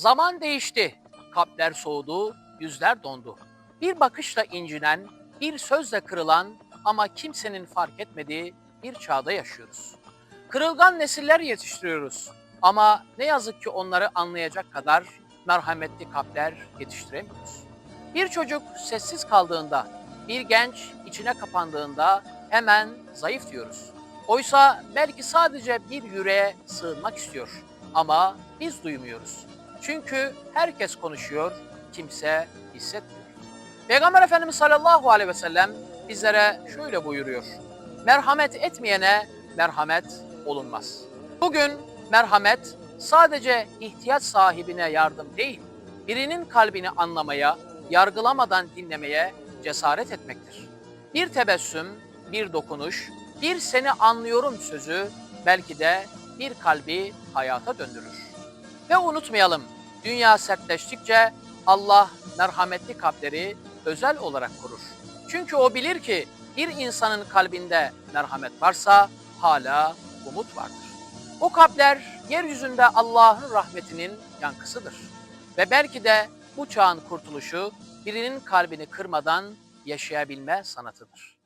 Zaman değişti, kalpler soğudu, yüzler dondu. Bir bakışla incinen, bir sözle kırılan ama kimsenin fark etmediği bir çağda yaşıyoruz. Kırılgan nesiller yetiştiriyoruz ama ne yazık ki onları anlayacak kadar merhametli kalpler yetiştiremiyoruz. Bir çocuk sessiz kaldığında, bir genç içine kapandığında hemen zayıf diyoruz. Oysa belki sadece bir yüreğe sığınmak istiyor ama biz duymuyoruz. Çünkü herkes konuşuyor, kimse hissetmiyor. Peygamber Efendimiz sallallahu aleyhi ve sellem bizlere şöyle buyuruyor. Merhamet etmeyene merhamet olunmaz. Bugün merhamet sadece ihtiyaç sahibine yardım değil, birinin kalbini anlamaya, yargılamadan dinlemeye cesaret etmektir. Bir tebessüm, bir dokunuş, bir seni anlıyorum sözü belki de bir kalbi hayata döndürür. Ve unutmayalım, dünya sertleştikçe Allah merhametli kalpleri özel olarak korur. Çünkü o bilir ki bir insanın kalbinde merhamet varsa hala umut vardır. O kalpler yeryüzünde Allah'ın rahmetinin yankısıdır. Ve belki de bu çağın kurtuluşu birinin kalbini kırmadan yaşayabilme sanatıdır.